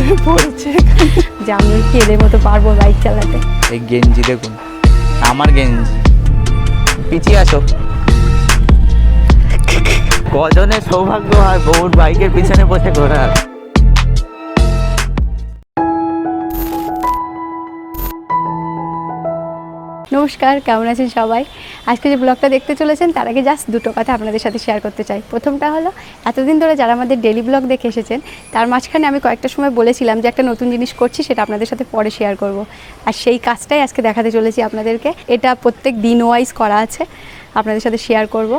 হয়ে পড়েছে। যে আমি কি এদের মতো পারব বাইক চালাতে। এই গেঞ্জি দেখুন আমার গেঞ্জি। পিছিয়ে আসো কজনের সৌভাগ্য হয় বউর বাইকের পিছনে বসে ঘোরার? নমস্কার, কেমন আছেন সবাই? আজকে যে ব্লগটা দেখতে চলেছেন, তার আগে জাস্ট দুটো কথা আপনাদের সাথে শেয়ার করতে চাই। প্রথমটা হলো, এতদিন ধরে যারা আমাদের ডেলি ব্লগ দেখে এসেছেন, তার মাঝখানে আমি কয়েকটা সময় বলেছিলাম যে একটা নতুন জিনিস করছি, সেটা আপনাদের সাথে পরে শেয়ার করব। আর সেই কাজটাই আজকে দেখাতে চলেছি আপনাদেরকে। এটা প্রত্যেক দিন ওয়াইজ করা আছে, আপনাদের সাথে শেয়ার করব।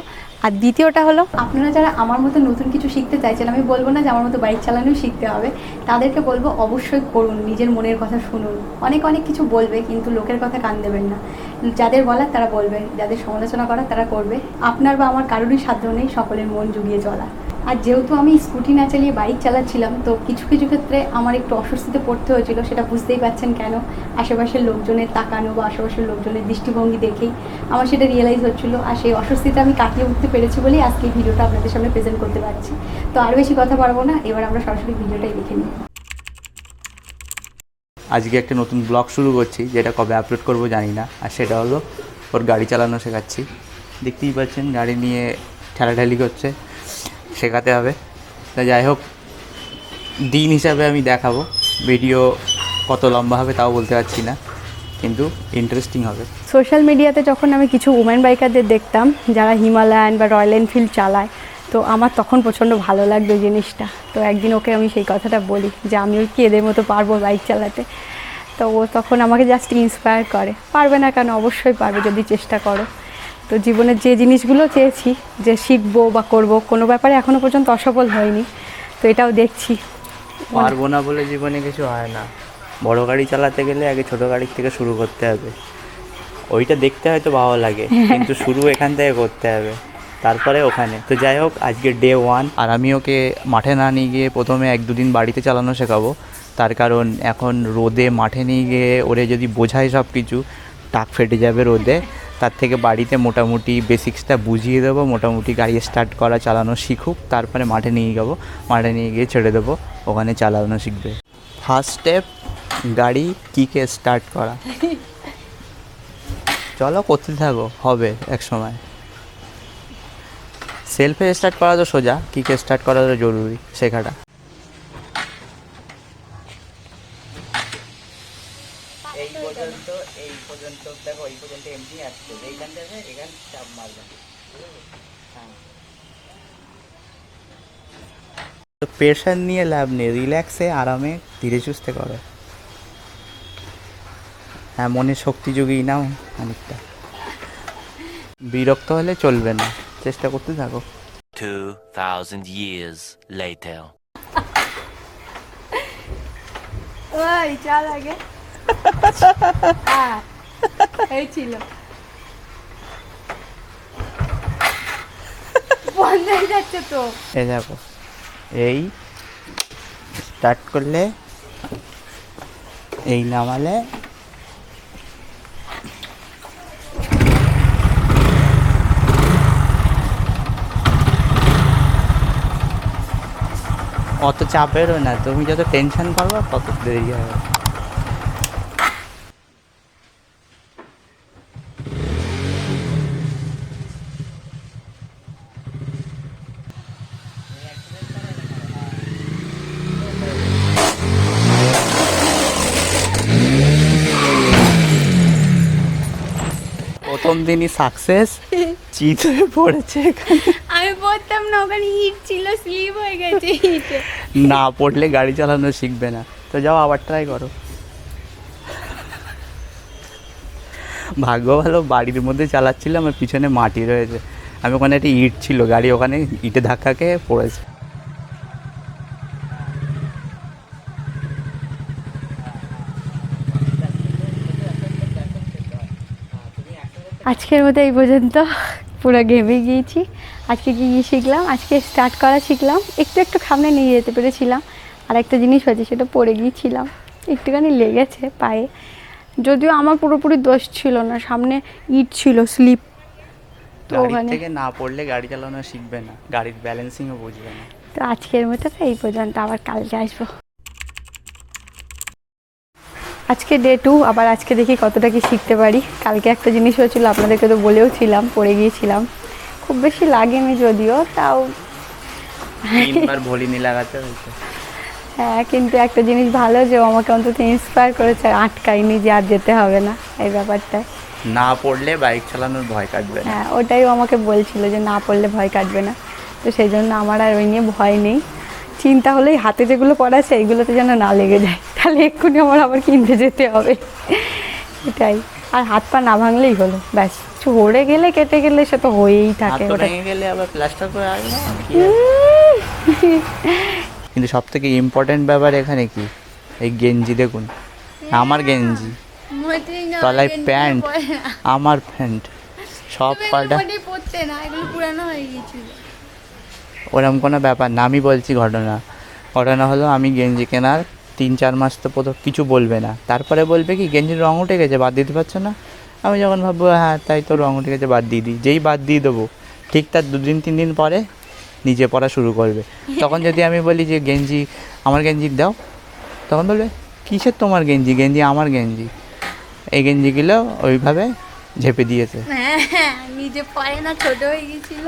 আর দ্বিতীয়টা হলো, আপনারা যারা আমার মতো নতুন কিছু শিখতে চাইছেন, আমি বলব না যে আমার মতো বাইক চালানো শিখতে হবে। তাদেরকে বলব অবশ্যই করুন, নিজের মনের কথা শুনুন। অনেক অনেক কিছু বলবে, কিন্তু লোকের কথা কান দেবেন না। যাদের বলার তারা বলবে, যাদের সমালোচনা করার তারা করবে। আপনার বা আমার কারোরই সাধ্য নেই সকলের মন জুগিয়ে চলা আর যেহেতু আমি স্কুটি না চালিয়ে বাইক চালাচ্ছিলাম, তো কিছু কিছু ক্ষেত্রে আমার একটু অস্বস্তিতে পড়তে হয়েছিল, সেটা বুঝতেই পারছেন কেন? আশেপাশের লোকজনের তাকানো বা আশেপাশের লোকজনের দৃষ্টিভঙ্গি দেখেই আমার সেটা রিয়েলাইজ হচ্ছিল। আর সেই অস্বস্তিটা আমি কাটিয়ে উঠতে পেরেছি বলেই আজকে এই ভিডিওটা আপনাদের সামনে প্রেজেন্ট করতে পারছি। তো আর বেশি কথা পারব না, এবার আমরা সরাসরি ভিডিওটাই দেখে নিই। আজকে একটা নতুন ব্লগ শুরু করছি, যেটা কবে আপলোড করব জানি না, আর সেটা হলো ওর গাড়ি চালানো শেখাচ্ছি। দেখতেই পাচ্ছেন গাড়ি নিয়ে ঠেলাঠেলি করছে। শেখাতে হবে। তা যাই হোক, দিন হিসাবে আমি দেখাবো। ভিডিও কত লম্বা হবে তাও বলতে পারছি না, কিন্তু ইন্টারেস্টিং হবে। সোশ্যাল মিডিয়াতে যখন আমি কিছু উমেন বাইকারদের দেখতাম, যারা হিমালয়ান বা রয়্যাল এনফিল্ড চালায়, তো আমার তখন প্রচণ্ড ভালো এই জিনিসটা। তো একদিন ওকে আমি সেই কথাটা বলি যে আমিও কি এদের মতো পারব বাইক চালাতে? তো ও তখন আমাকে জাস্ট ইন্সপায়ার করে। পারবে না কেন? অবশ্যই পারবে, যদি চেষ্টা করো। তো জীবনের যে জিনিসগুলো চেয়েছি যে শিখব বা করব কোনো ব্যাপারে এখনও পর্যন্ত অসফল হয়নি। তো এটাও দেখছি। পারব না বলে জীবনে কিছু হয় না। বড় গাড়ি চালাতে গেলে আগে ছোট গাড়ির থেকে শুরু করতে হবে। ওইটা দেখতে হয়তো ভালো লাগে কিন্তু শুরু এখান থেকে করতে হবে। তারপরে ওখানে। তো যাই হোক আজকে ডে ওয়ান আর আমি ওকে মাঠে না নিয়ে গিয়ে প্রথমে এক দুদিন বাড়িতে চালানো শেখাবো। তার কারণ এখন রোদে মাঠে নিয়ে গিয়ে ওরে যদি বোঝায় সব কিছু টাক ফেটে যাবে রোদে। তার থেকে বাড়িতে মোটামুটি বেসিক্সটা বুঝিয়ে দেবো মোটামুটি গাড়ি স্টার্ট করা চালানো শিখুক তারপরে মাঠে নিয়ে যাব মাঠে নিয়ে গিয়ে ছেড়ে দেবো ওখানে চালানো শিখবে। ফার্স্ট স্টেপ গাড়ি কিকে স্টার্ট করা? চলো করতে থাকো হবে এক সময়। সেলফে স্টার্ট করা তো সোজা কিকে স্টার্ট করা তো জরুরি শেখাটা এই পর্যন্ত এই পর্যন্ত দেখো এই পর্যন্ত এমনি আসছে এইখান থেকে এখান চাপ মারবে তো প্রেশার নিয়ে লাভ নেই রিল্যাক্সে আরামে ধীরে সুস্থে করো। হ্যাঁ মনে শক্তি জুগিয়ে নাও অনেকটা বিরক্ত হলে চলবে না চেষ্টা করতে থাকো। 2,000 years later. ওই চাল আগে। হ্যাঁ, এই ছিল। বন্ধ হয়ে যাচ্ছে তো। দেখো। এই স্টার্ট করলে, এই নামালে, অত চাপেরও না, তুমি যত টেনশন করবে তত দেরি হবে। প্রথম দিনই সাকসেস চিত হয়ে পড়েছে আমি পড়তাম না ওখানে হিট ছিল স্লিপ হয়ে গেছে হিটে না পড়লে গাড়ি চালানো শিখবে না। তো যাও আবার ট্রাই করো। ভাগ্য ভালো বাড়ির মধ্যে চালাচ্ছিলাম আর পিছনে মাটি রয়েছে। আমি ওখানে একটা ইট ছিল গাড়ি ওখানে ইটে ধাক্কা খেয়ে পড়েছে। আজকের মতো এই পর্যন্ত। পুরো ঘেমে গিয়েছি। আজকে কি কি শিখলাম? আজকে স্টার্ট করা শিখলাম। একটু একটু সামনে নিয়ে যেতে পেরেছিলাম। আর একটা জিনিস হয়েছে সেটা পড়ে গিয়েছিলাম। একটুখানি লেগেছে পায়ে। যদিও আমার পুরোপুরি দোষ ছিল না। সামনে ইট ছিল স্লিপ তো ওখানে থেকে না পড়লে গাড়ি চালানো শিখবে না। গাড়ির ব্যালেন্সিংও বুঝবে না। তো আজকের মতো এই পর্যন্ত। আবার কালকে আসব। আজকে ডে টু আবার আজকে দেখি কতটা কি শিখতে পারি। কালকে একটা জিনিস হয়েছিল আপনাদেরকে তো বলেও ছিলাম পড়ে গিয়েছিলাম। খুব বেশি লাগেনি যদিও তাও ভলিনি লাগাতে হয়েছে। হ্যাঁ কিন্তু একটা জিনিস ভালো যে ও আমাকে অন্তত ইন্সপায়ার করেছে আর আটকায়নি যে আর যেতে হবে না এই ব্যাপারটা না পড়লে বাইক চালানোর ভয় কাটবে হ্যাঁ ওটাই আমাকে বলছিল যে না পড়লে ভয় কাটবে না। তো সেই জন্য আমার আর ওই নিয়ে ভয় নেই। চিন্তা হলেই হাতে যেগুলো পড়া আছে এইগুলোতে যেন না লেগে যায়। তাহলে এক্ষুনি আমার আবার কিনতে যেতে হবে। এটাই। আর হাত পা না ভাঙলেই হলো ব্যাস। চড়ে গেলে কেটে গেলে সে তো হয়েই থাকে ওটা গেলে আবার প্লাস্টার করে আসবে না, কি আর। কিন্তু সব থেকে ইম্পর্টেন্ট ব্যাপার এখানে কি? এই গেঞ্জি দেখুন। আমার গেঞ্জি। তলায় প্যান্ট। আমার প্যান্ট। সব কটা পড়তে না এগুলো পুরানো হয়ে গিয়েছিল। ওরকম কোনো ব্যাপার না, আমি বলছি ঘটনা। ঘটনা হলো আমি গেঞ্জি কেনার তিন চার মাস তো প্রথম কিছু বলবে না। তারপরে বলবে কি, গেঞ্জির রঙ উঠে গেছে, বাদ দিতে পারছ না? আমি যখন ভাববো হ্যাঁ তাই তো রঙ উঠে গেছে, বাদ দিয়ে দিই। যেই বাদ দিয়ে দেবো, ঠিক তার দুদিন, তিন দিন পরে নিজে পড়া শুরু করবে। তখন যদি আমি বলি যে, গেঞ্জি, আমার গেঞ্জি দাও, তখন বলবে, কিসের তোমার গেঞ্জি? গেঞ্জি আমার গেঞ্জি। এই গেঞ্জিগুলো ওইভাবে ঝেপে দিয়েছে। হ্যাঁ নিজে পায়ে না, ছোট হয়ে গিয়েছিল।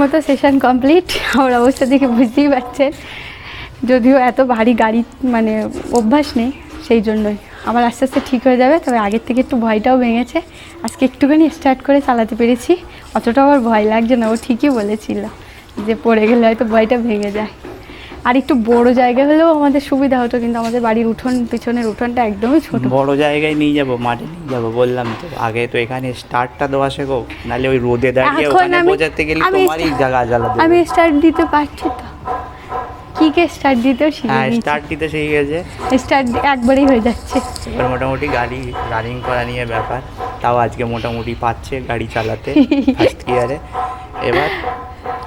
মতো সেশন কমপ্লিট আমার অবস্থা দেখে বুঝতেই পারছেন। যদিও এত ভারী গাড়ি মানে অভ্যাস নেই, সেই জন্যই। আমার আস্তে আস্তে ঠিক হয়ে যাবে, তবে আগের থেকে একটু ভয়টাও ভেঙেছে। আজকে একটুখানি স্টার্ট করে চালাতে পেরেছি। অতটাও আমার ভয় লাগছে না, ও ঠিকই বলেছিল যে পড়ে গেলে হয়তো ভয়টা ভেঙে যায়। আর একটু বড় জায়গা হলেও আমাদের সুবিধা হতো কিন্তু আমাদের বাড়ির উঠোন পিছনের উঠোনটা একদমই ছোট। বড় জায়গায় নিয়ে যাব মাঠে নিয়ে যাব বললাম তো আগে তো এখানে স্টার্টটা দেওয়া শেখো নাহলে ওই রোদে দাঁড়িয়ে ওখানে বোঝাতে গেলে তোমারই জায়গা জ্বালা আমি স্টার্ট দিতে পারছি তো। কি কে স্টার্ট দিতেও শিখে হ্যাঁ স্টার্ট দিতে শিখে গেছে। স্টার্ট একবারেই হয়ে যাচ্ছে। এবার মোটামুটি গাড়ি রানিং করা নিয়ে ব্যাপার তাও আজকে মোটামুটি পাচ্ছে গাড়ি চালাতে ফার্স্ট গিয়ারে এবার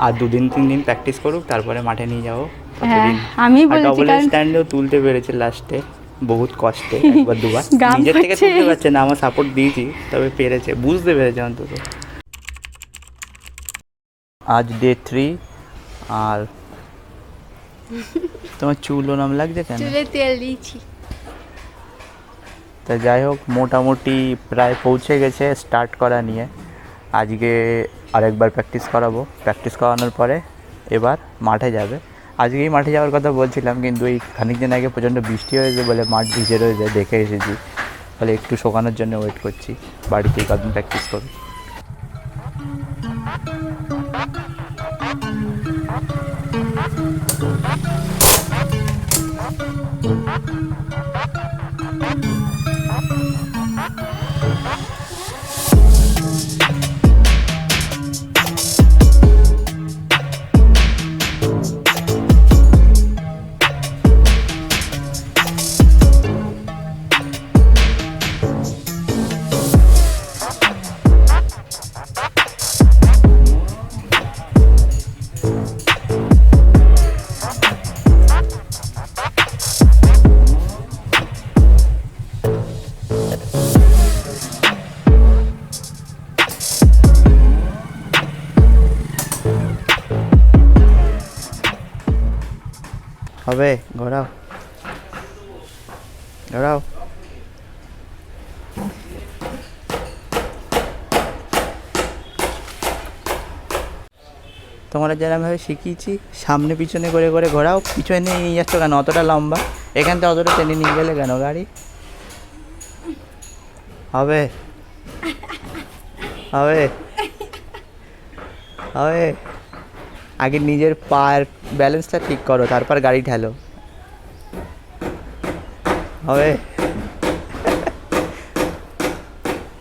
আর দুদিন তিন দিন প্র্যাকটিস করুক তারপরে মাঠে নিয়ে যাব। হ্যাঁ, আমি বলেছি কারণ- স্ট্যান্ডেও তুলতে পেরেছে লাস্টে বহুত কষ্টে একবার দুবার। নিজের থেকে তুলতে পারছে না আমার সাপোর্ট দিয়েছি তবে পেরেছে বুঝতে পেরেছে অন্তত। আজ ডে থ্রি আর তোমার চুল ওরম লাগছে কেন? চুলে তেল দিয়েছি। তা যাই হোক মোটামুটি প্রায় পৌঁছে গেছে স্টার্ট করা নিয়ে। আজকে আরেকবার প্র্যাকটিস করাবো। প্র্যাকটিস করানোর পরে এবার মাঠে যাবে। আজকেই মাঠে যাওয়ার কথা বলছিলাম, কিন্তু এই খানিক দিন আগে প্রচণ্ড বৃষ্টি হয়েছে বলে মাঠ ভিজে রয়েছে, দেখে এসেছি। ফলে একটু শোকানোর জন্য ওয়েট করছি। বাড়িতেই কদিন প্র্যাকটিস করব যেরকমভাবে শিখিয়েছি। সামনে পিছনে করে করে ঘোরাও, পিছনে নিয়ে যাচ্ছ কেন? অতটা লম্বা। এখান থেকে অতটা টেনে নিয়ে গেলে কেন গাড়ি? হবে। হবে। হবে। আগে নিজের পায়ের ব্যালেন্সটা ঠিক করো, তারপর গাড়ি ঠেলো হবে।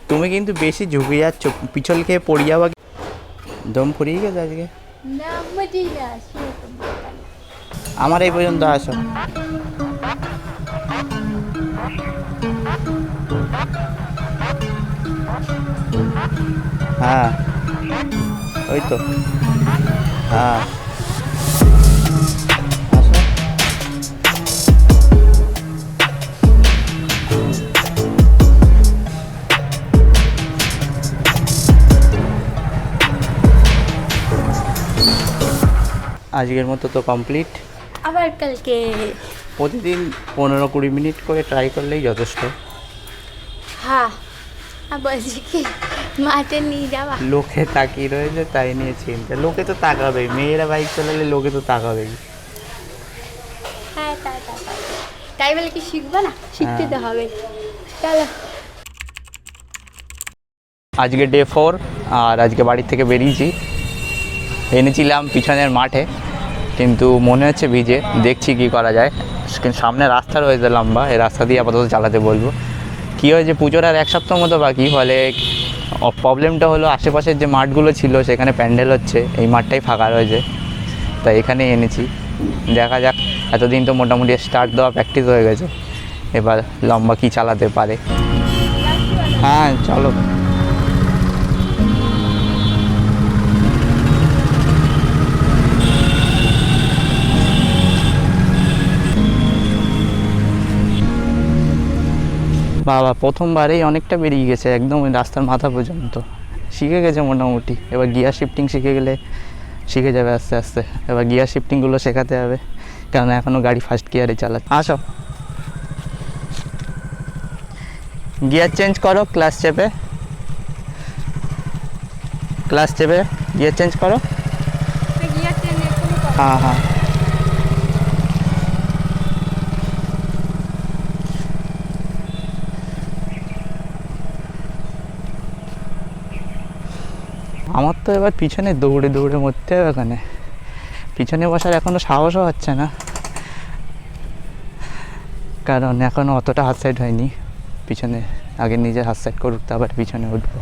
তুমি কিন্তু বেশি ঝুঁকে যাচ্ছ। পিছল খেয়ে পড়ে যাওয়া দম ফুরিয়ে গেছে আজকে। আমার এই পর্যন্ত আসো হ্যাঁ ওই তো হ্যাঁ আজকের মতো তো কমপ্লিট আবার কালকে। প্রতিদিন পনেরো কুড়ি মিনিট করে ট্রাই করলেই যথেষ্ট। হ্যাঁ। বলছি কি মাঠে নিয়ে যাওয়া। লোকে তাকিয়ে রয়েছে তাই নিয়ে চিন্তা। লোকে তো তাকাবেই। মেয়েরা বাইক চালালে লোকে তো তাকাবেই। হ্যাঁ তাই বলে কি শিখব না? শিখতে তো হ্যাঁ। হবে। চলো। আজকে ডে ফোর আর আজকে বাড়ি থেকে বেরিয়েছি। এনেছিলাম পিছনের মাঠে, কিন্তু মনে হচ্ছে ভিজে। দেখছি কি করা যায়। কিন্তু সামনে রাস্তা রয়েছে লম্বা, এই রাস্তা দিয়ে আপাতত চালাতে বলব। কী হয়েছে, পুজোর আর এক সপ্তাহ মতো বাকি, ফলে প্রবলেমটা হলো আশেপাশের যে মাঠগুলো ছিল, সেখানে প্যান্ডেল হচ্ছে, এই মাঠটাই ফাঁকা রয়েছে। তাই এখানেই এনেছি। দেখা যাক, এতদিন তো মোটামুটি স্টার্ট দেওয়া প্র্যাকটিস হয়ে গেছে। এবার লম্বা কি চালাতে পারে। হ্যাঁ চলো। বাবা প্রথমবারেই অনেকটা বেরিয়ে গেছে একদম ওই রাস্তার মাথা পর্যন্ত। শিখে গেছে মোটামুটি। এবার গিয়ার শিফটিং শিখে গেলে শিখে যাবে আস্তে আস্তে। এবার গিয়ার শিফটিংগুলো শেখাতে হবে কারণ এখনও গাড়ি ফার্স্ট গিয়ারে চালাচ্ছে। আসো। গিয়ার চেঞ্জ করো ক্লাস চেপে। ক্লাস চেপে গিয়ার চেঞ্জ করো। হ্যাঁ হ্যাঁ আমার তো এবার পিছনে দৌড়ে দৌড়ে মরতে হবে ওখানে পিছনে বসার এখনও সাহসও হচ্ছে না। কারণ এখনও অতটা হাত সাইড হয়নি। পিছনে, আগে নিজের হাত সাইড করুক, তারপর পিছনে উঠবো।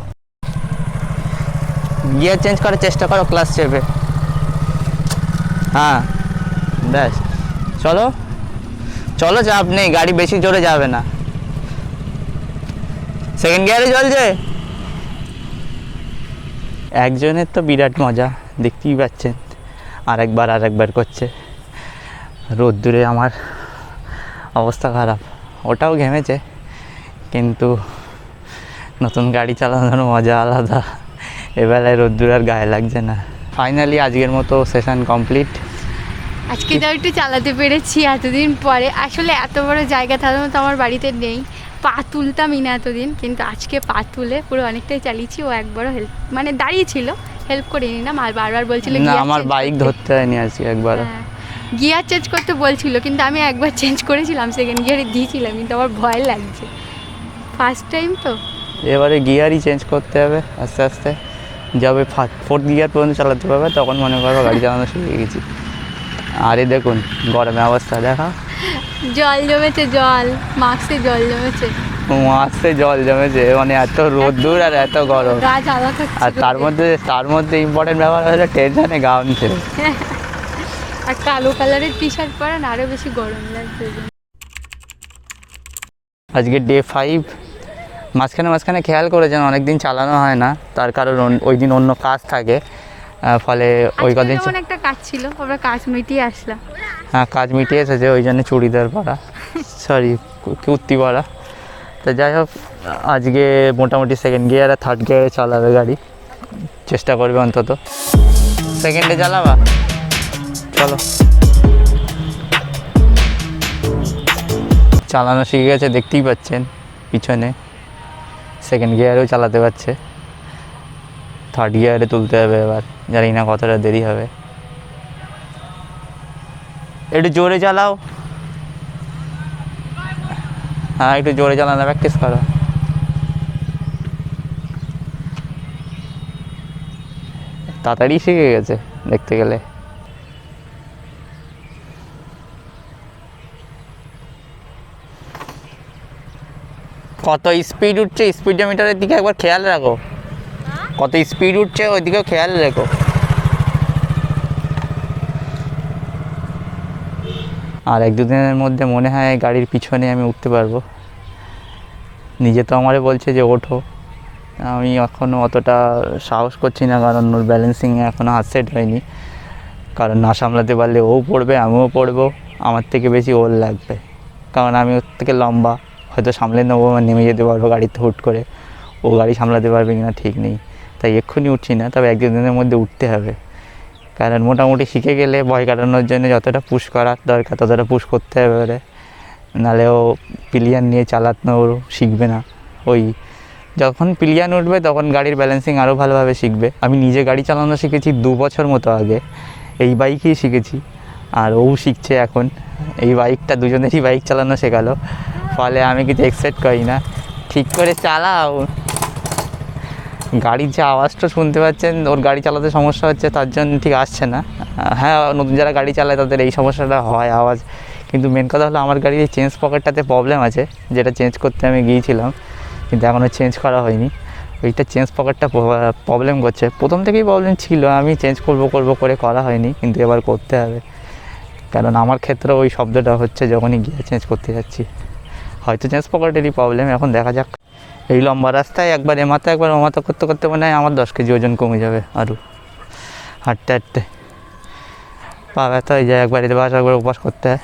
গিয়ার চেঞ্জ করার চেষ্টা করো ক্লাস চেপে হ্যাঁ ব্যাস। চলো। চলো, চাপ নেই, গাড়ি বেশি জোরে যাবে না। সেকেন্ড গিয়ারে চলছে একজনের তো বিরাট মজা, দেখতেই পাচ্ছেন। আরেকবার আরেকবার করছে। রোদ্দুরে আমার অবস্থা খারাপ। ওটাও ঘেমেছে, কিন্তু নতুন গাড়ি চালানোর মজা আলাদা। এবেলায় রোদ্দুর আর গায়ে লাগছে না। ফাইনালি আজকের মতো সেশন কমপ্লিট আজকে তাও একটু চালাতে পেরেছি এতদিন পরে। আসলে এত বড় জায়গা থাকার মতো আমার বাড়িতে নেই। পা তুলতামই না এতদিন কিন্তু আজকে পা তুলে পুরো অনেকটাই চালিয়েছি ও একবারও হেল্প মানে দাঁড়িয়ে ছিল হেল্প করিনি না আর বারবার বলছিল না আমার বাইক ধরতে হয়নি আজকে একবার। গিয়ার চেঞ্জ করতে বলছিল কিন্তু আমি একবার চেঞ্জ করেছিলাম সেকেন্ড গিয়ারে দিয়েছিলাম কিন্তু আমার ভয় লাগছে। ফার্স্ট টাইম তো। এবারে গিয়ারই চেঞ্জ করতে হবে আস্তে আস্তে। যাবে ফোর্থ গিয়ার পর্যন্ত চালাতে পারবে তখন মনে করব গাড়ি চালানো শিখে গেছি। আরে দেখুন গরমে অবস্থা দেখা। জল জমেছে জল মাস্কে জল জমেছে। মাসে জল জমেছে মানে এত রোদ্দুর আর এত গরম। আর তার মধ্যে তার মধ্যে ইম্পর্টেন্ট ব্যাপার হলো টেনশনে গাউনছে আর কালো কালারের টি শার্ট পরেন আরও বেশি গরম লাগছে। আজকে ডে ফাইভ মাঝখানে মাঝখানে খেয়াল করেছেন অনেকদিন চালানো হয় না। তার কারণ ওই দিন অন্য কাজ থাকে। ফলে ওই কদিন একটা কাজ ছিল আমরা কাজ মিটিয়ে আসলাম। হ্যাঁ কাজ মিটিয়ে এসেছে ওই জন্য চুড়িদার পরা সরি কুর্তি পরা। তো যাই হোক আজকে মোটামুটি সেকেন্ড গিয়ার আর থার্ড গিয়ারে চালাবে গাড়ি চেষ্টা করবে অন্তত। সেকেন্ডে চালাবা? চলো। চালানো শিখে গেছে দেখতেই পাচ্ছেন পিছনে। সেকেন্ড গিয়ারেও চালাতে পারছে। থার্ড গিয়ারে তুলতে হবে, এবার জানি না কতটা দেরি হবে। একটু জোরে চালাও। হ্যাঁ একটু জোরে চালানো প্র্যাকটিস করো। তাড়াতাড়ি শিখে গেছে দেখতে গেলে। কত স্পিড উঠছে স্পিডোমিটারের দিকে একবার খেয়াল রাখো। কত স্পিড উঠছে ওই দিকেও খেয়াল রেখো। আর এক দুদিনের মধ্যে মনে হয় গাড়ির পিছনে আমি উঠতে পারব। নিজে তো আমারে বলছে যে ওঠো। আমি এখনও অতটা সাহস করছি না কারণ ওর ব্যালেন্সিংয়ে এখনও হাত সেট হয়নি। কারণ না সামলাতে পারলে ও পড়বে, আমিও পড়ব। আমার থেকে বেশি ওর লাগবে। কারণ আমি ওর থেকে লম্বা। হয়তো সামলে নেব নেমে যেতে পারব গাড়িতে হুট করে। ও গাড়ি সামলাতে পারবে কিনা ঠিক নেই। তাই এক্ষুনি উঠছি না, তবে এক দুদিনের মধ্যে উঠতে হবে। কারণ মোটামুটি শিখে গেলে ভয় কাটানোর জন্য যতটা পুশ করার দরকার, ততটা পুশ করতে হবে নাহলে ও পিলিয়ান নিয়ে চালানো শিখবে না। ওই যখন পিলিয়ান উঠবে, তখন গাড়ির ব্যালেন্সিং আরও ভালোভাবে শিখবে। আমি নিজে গাড়ি চালানো শিখেছি দু বছর মতো আগে। এই বাইকেই শিখেছি। আর ও শিখছে এখন। এই বাইকটা দুজনেরই বাইক চালানো শেখালো। ফলে আমি কিছু এক্সপেক্ট করি না। ঠিক করে চালাও। গাড়ির যে আওয়াজটা শুনতে পাচ্ছেন, ওর গাড়ি চালাতে সমস্যা হচ্ছে, তার জন্য ঠিক আসছে না। হ্যাঁ নতুন যারা গাড়ি চালায়, তাদের এই সমস্যাটা হয় আওয়াজ। কিন্তু মেন কথা হলো, আমার গাড়ির চেঞ্জ পকেটটাতে প্রবলেম আছে, যেটা চেঞ্জ করতে আমি গিয়েছিলাম, কিন্তু এখনও চেঞ্জ করা হয়নি। ওইটা চেঞ্জ পকেটটা প্রবলেম করছে। প্রথম থেকেই প্রবলেম ছিল, আমি চেঞ্জ করব করব করে করা হয়নি, কিন্তু এবার করতে হবে। কারণ আমার ক্ষেত্রে ওই শব্দটা হচ্ছে, যখনই গিয়ে চেঞ্জ করতে যাচ্ছি। হয়তো চেঞ্জ পকেটেরই প্রবলেম এখন দেখা যাক। এই লম্বা রাস্তায় একবার এ মাথা একবার ও মাথা করতে করতে মনে হয় আমার দশ কেজি ওজন কমে যাবে আরও হাঁটতে হাঁটতে। পা ব্যথা হয়ে যায়, একবার বাস একবার উপবাস করতে হয়।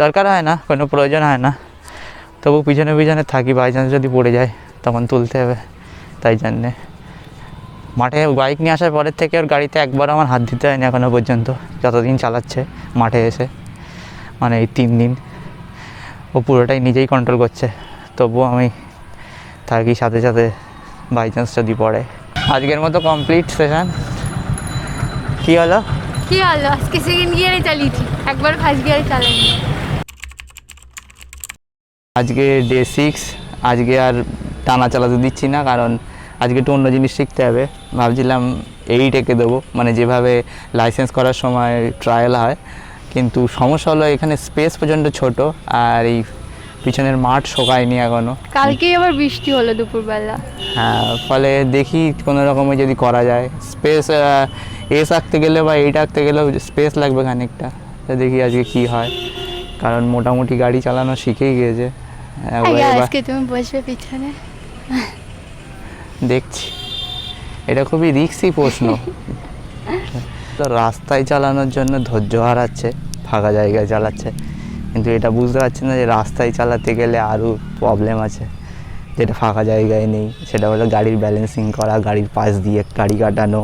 দরকার হয় না, কোনো প্রয়োজন হয় না। তবু পিছনে পিছনে থাকি বাই চান্স যদি পড়ে যায়, তখন তুলতে হবে, তাই জন্যে। মাঠে বাইক নিয়ে আসার পরের থেকে ওর গাড়িতে একবার আমার হাত দিতে হয়নি এখনও পর্যন্ত। যতদিন চালাচ্ছে, মাঠে এসে মানে এই তিন দিন। ও পুরোটাই নিজেই কন্ট্রোল করছে। তবুও আমি থাকি সাথে সাথে বাই চান্স যদি পড়ে। আজকের মতো কমপ্লিট সেশন কী হলো? কি হলো? আজকে সেকেন্ড গিয়ারে চালিয়েছি একবার ফার্স্ট গিয়ারে চালাইনি আজকে ডে সিক্স আজকে আর টানা চালাতে দিচ্ছি না কারণ আজকে একটু অন্য জিনিস শিখতে হবে। ভাবছিলাম এইট এঁকে দেবো মানে যেভাবে লাইসেন্স করার সময় ট্রায়াল হয়। কিন্তু সমস্যা হলো এখানে স্পেস প্রচণ্ড ছোট আর এই পিছনের মাঠ শোকায়নি এখনও কালকেই আবার বৃষ্টি হলো দুপুরবেলা। হ্যাঁ ফলে দেখি কোনো রকমে যদি করা যায়। স্পেস এস আঁকতে গেলে বা এইট আঁকতে গেলেও স্পেস লাগবে খানিকটা। তো দেখি আজকে কি হয়। কারণ মোটামুটি গাড়ি চালানো শিখেই গিয়েছে। আজকে তুমি বসবে পিছনে। দেখছি। এটা খুবই রিক্সি প্রশ্ন। তো রাস্তায় চালানোর জন্য ধৈর্য হারাচ্ছে ফাঁকা জায়গায় চালাচ্ছে। কিন্তু এটা বুঝতে পারছি না যে রাস্তায় চালাতে গেলে আরও প্রবলেম আছে, যেটা ফাঁকা জায়গায় নেই। সেটা হলো গাড়ির ব্যালেন্সিং করা, গাড়ির পাশ দিয়ে গাড়ি কাটানো।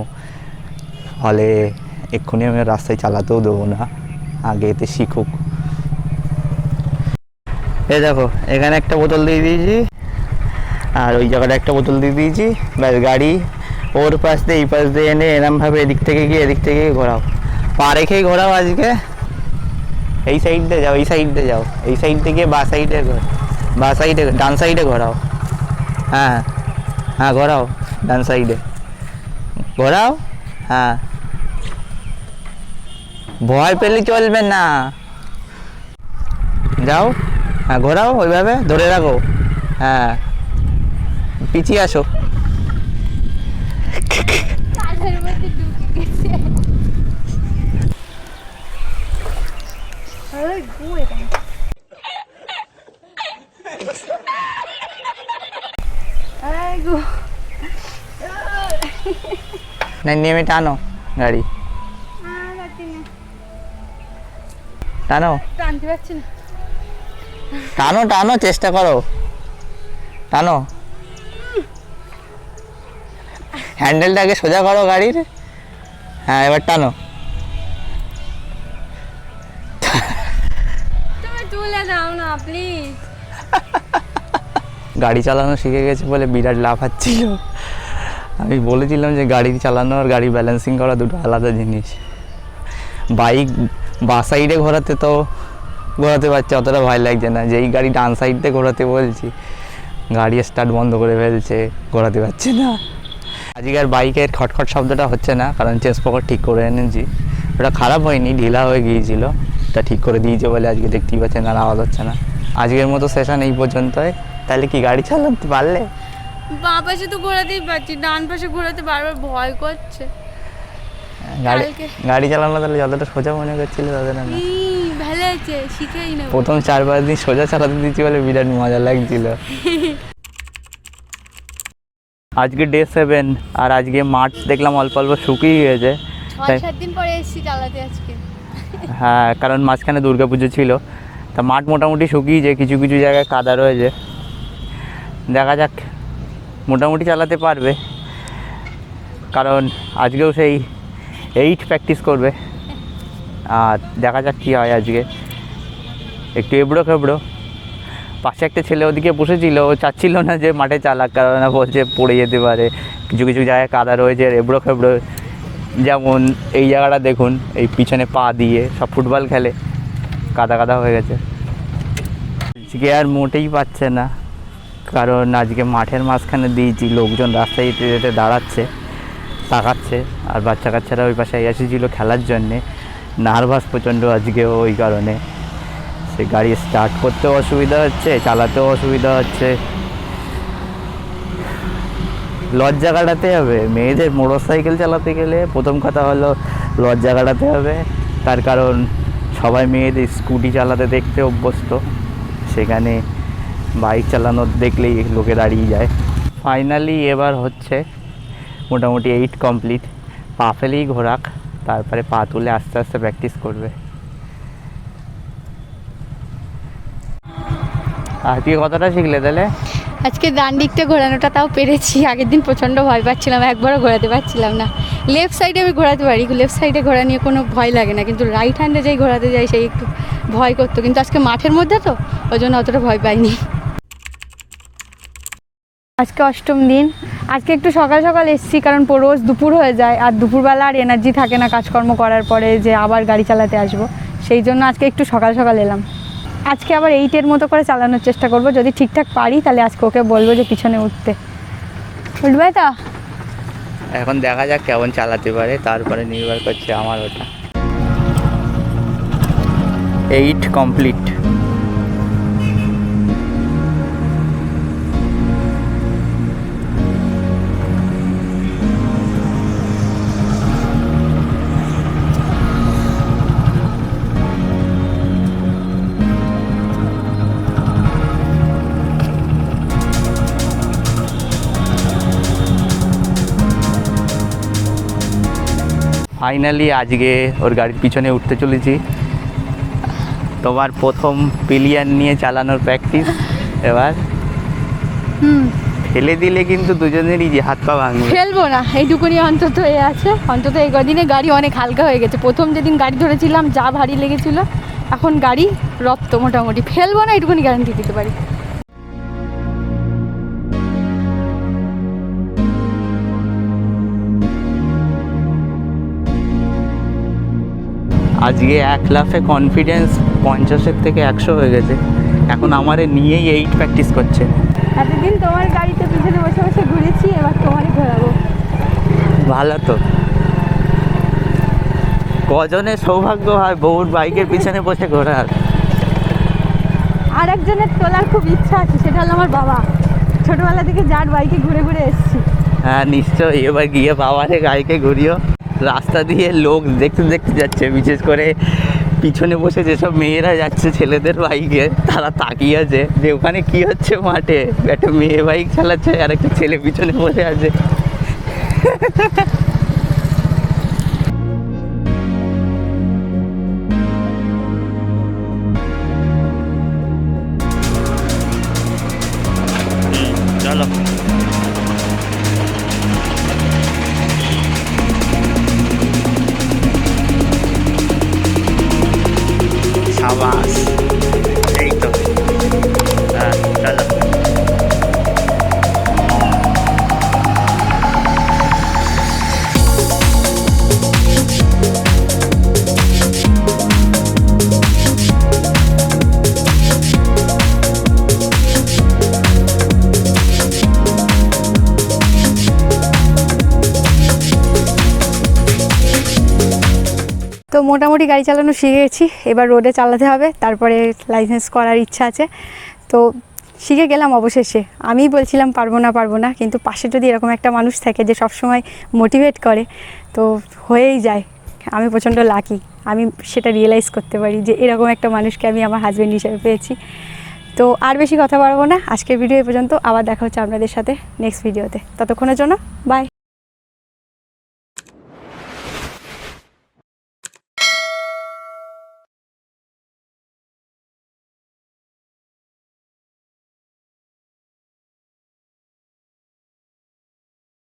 ফলে এক্ষুনি আমি রাস্তায় চালাতেও দেবো না, আগে এতে শিখুক। এ দেখো, এখানে একটা বোতল দিয়ে দিয়েছি, আর ওই জায়গাটা একটা বোতল দিয়ে দিয়েছি। ব্যাস, গাড়ি ওর পাশ দিয়ে, এই পাশ দিয়ে এনে এরমভাবে এদিক থেকে গিয়ে এদিক থেকে ঘোরাও। পা রেখেই ঘোরাও আজকে। এই সাইড যাও, এই সাইড যাও। এই সাইড থেকে বা সাইডে বা সাইডে ডান সাইডে ঘোরাও। হ্যাঁ হ্যাঁ ঘোরাও ডান সাইডে ঘোরাও? হ্যাঁ। ভয় পেলে চলবে না। যাও হ্যাঁ ঘোরাও, ওইভাবে ধরে রাখো। হ্যাঁ পিছিয়ে আসো। না নেমে টানো গাড়ি টানো টানতে পারছি না টানো টানো চেষ্টা করো টানো হ্যান্ডেলটাকে সোজা করো গাড়ির হ্যাঁ এবার টানো গাড়ি চালানো শিখে গেছে বলে বিরাট লাফাচ্ছিল আমি বলেছিলাম যে গাড়ি চালানো আর গাড়ি ব্যালেন্সিং করা দুটো আলাদা জিনিস। বাইক বা সাইডে ঘোরাতে তো ঘোরাতে পারছে, অতটা ভয় লাগছে না। যেই গাড়ি ডান সাইডে ঘোরাতে বলছি, গাড়ি স্টার্ট বন্ধ করে ফেলছে, ঘোরাতে পারছে না। আজকে আর বাইকের খটখট শব্দটা হচ্ছে না, কারণ চেঞ্জ পকেট ঠিক করে এনেছি। ওটা খারাপ হয়নি, ঢিলা হয়ে গিয়েছিল তা ঠিক করে দিয়েছে বলে আজকে দেখতেই পাচ্ছেন, আর আওয়াজ হচ্ছে না। আজকের মতো সেশন এই পর্যন্তই। তাহলে কি গাড়ি চালাতে পারলে? বাঁ পাশে তো ঘোরাতেই পারছি ডান পাশে ঘোরাতে বারবার ভয় করছে। গাড়ি গাড়ি চালানো তাহলে যতটা সোজা মনে করছিল ততটা না। ভালো আছে শিখেই নেব। প্রথম চার পাঁচ দিন সোজা চালাতে দিচ্ছি বলে বিরাট মজা লাগছিল। আজকে ডে সেভেন আর আজকে মাঠ দেখলাম অল্প অল্প শুকিয়ে গেছে। ছয় সাত দিন পরে এসেছি চালাতে আজকে। হ্যাঁ কারণ মাঝখানে দুর্গাপুজো ছিল। তা মাঠ মোটামুটি শুকিয়েছে কিছু কিছু জায়গায় কাদা রয়েছে। দেখা যাক। মোটামুটি চালাতে পারবে। কারণ আজকেও সেই এইট প্র্যাকটিস করবে। আর দেখা যাক কী হয় আজকে। একটু এবড়ো খেবড়ো। পাশে একটা ছেলে ওদিকে বসেছিল, ও চাচ্ছিল না যে মাঠে চালাক, কারণ বলছে পড়ে যেতে পারে। কিছু কিছু জায়গায় কাদা রয়েছে এবড়ো খেবড়ো। যেমন এই জায়গাটা দেখুন, এই পিছনে পা দিয়ে সব ফুটবল খেলে। কাদা কাদা হয়ে গেছে। আর মোটেই পাচ্ছে না। কারণ আজকে মাঠের মাঝখানে দিয়েছি, লোকজন রাস্তায় যেতে যেতে দাঁড়াচ্ছে, তাকাচ্ছে, আর বাচ্চা কাচ্চারা ওই পাশে এসেছিল খেলার জন্যে। নার্ভাস প্রচণ্ড আজকে ওই কারণে। সে গাড়ি স্টার্ট করতেও অসুবিধা হচ্ছে, চালাতেও অসুবিধা হচ্ছে। লজ্জা কাটাতে হবে, মেয়েদের মোটর সাইকেল চালাতে গেলে প্রথম কথা হলো লজ্জা কাটাতে হবে। তার কারণ সবাই মেয়েদের স্কুটি চালাতে দেখতে অভ্যস্ত। সেখানে বাইক চালানো দেখলেই লোকে দাঁড়িয়ে যায়। ফাইনালি এবার হচ্ছে মোটামুটি এইট কমপ্লিট পা ফেলেই ঘোরাক, তারপরে পা তুলে আস্তে আস্তে প্র্যাকটিস করবে। আজকে কতটা শিখলে তাহলে? আজকে ডান দিকটা ঘোরানোটা তাও পেরেছি। আগের দিন প্রচণ্ড ভয় পাচ্ছিলাম, একবারও ঘোরাতে পারছিলাম না। লেফট সাইডে আমি ঘোরাতে পারি লেফট সাইডে ঘোরা নিয়ে কোনো ভয় লাগে না। কিন্তু রাইট হ্যান্ডে যেই ঘোরাতে যাই, সেই একটু ভয় করতো। কিন্তু আজকে মাঠের মধ্যে তো, ওই জন্য অতটা ভয় পাইনি। আজকে অষ্টম দিন। আজকে একটু সকাল সকাল এসেছি, কারণ রোজ দুপুর হয়ে যায়, আর দুপুরবেলা আর এনার্জি থাকে না কাজকর্ম করার পরে যে আবার গাড়ি চালাতে আসব। সেই জন্য আজকে একটু সকাল সকাল এলাম। আজকে আবার এইটের মতো করে চালানোর চেষ্টা করব। যদি ঠিকঠাক পারি, তাহলে আজকে ওকে বলব যে পিছনে উঠতে। উঠবে তা? এখন দেখা যাক কেমন চালাতে পারে, তারপরে নির্ভর করছে আমার ওটা। এইট কমপ্লিট ফাইনালি আজকে ওর গাড়ির পিছনে উঠতে চলেছি। তোমার প্রথম পিলিয়ান নিয়ে চালানোর প্র্যাকটিস এবার হুম। ফেলে দিলে কিন্তু দুজনেরই যে হাত পা ভাঙবে। ফেলব না এইটুকুনি অন্তত এ আছে। অন্তত এই কদিনে গাড়ি অনেক হালকা হয়ে গেছে। প্রথম যেদিন গাড়ি ধরেছিলাম যা ভারী লেগেছিল এখন গাড়ি রপ্ত মোটামুটি। ফেলব না এইটুকুনি গ্যারান্টি দিতে পারি। আজকে এক লাফে কনফিডেন্স পঞ্চাশের থেকে একশো হয়ে গেছে। এখন আমারে নিয়েই এইট প্র্যাকটিস করছে। এতদিন তোমার গাড়িতে পিছনে বসে বসে ঘুরেছি এবার তোমারই ঘোরাবো। ভালো তো। কজনের সৌভাগ্য হয় বউর বাইকের পিছনে বসে ঘোরার। আর একজনের তোলার খুব ইচ্ছা আছে সেটা হলো আমার বাবা। ছোটবেলা থেকে যার বাইকে ঘুরে ঘুরে এসেছি। হ্যাঁ নিশ্চয়ই। এবার গিয়ে বাবারে গাড়িকে ঘুরিও। রাস্তা দিয়ে লোক দেখতে দেখতে যাচ্ছে, বিশেষ করে পিছনে বসে যেসব মেয়েরা যাচ্ছে, ছেলেদের বাইকে, তারা তাকিয়ে আছে যে ওখানে কি হচ্ছে মাঠে? একটা মেয়ে বাইক চালাচ্ছে আর একটা ছেলে পিছনে বসে আছে। তো মোটামুটি গাড়ি চালানো শিখে গেছি এবার রোডে চালাতে হবে, তারপরে লাইসেন্স করার ইচ্ছা আছে। তো শিখে গেলাম অবশেষে। আমিই বলছিলাম পারব না পারব না, কিন্তু পাশে যদি এরকম একটা মানুষ থাকে যে সবসময় মোটিভেট করে, তো হয়েই যায়। আমি প্রচণ্ড লাকি আমি সেটা রিয়েলাইজ করতে পারি যে এরকম একটা মানুষকে আমি আমার হাজব্যান্ড হিসেবে পেয়েছি। তো আর বেশি কথা বাড়বো না। আজকের ভিডিও এই পর্যন্ত আবার দেখা হচ্ছে আপনাদের সাথে নেক্সট ভিডিওতে ততক্ষণের জন্য বাই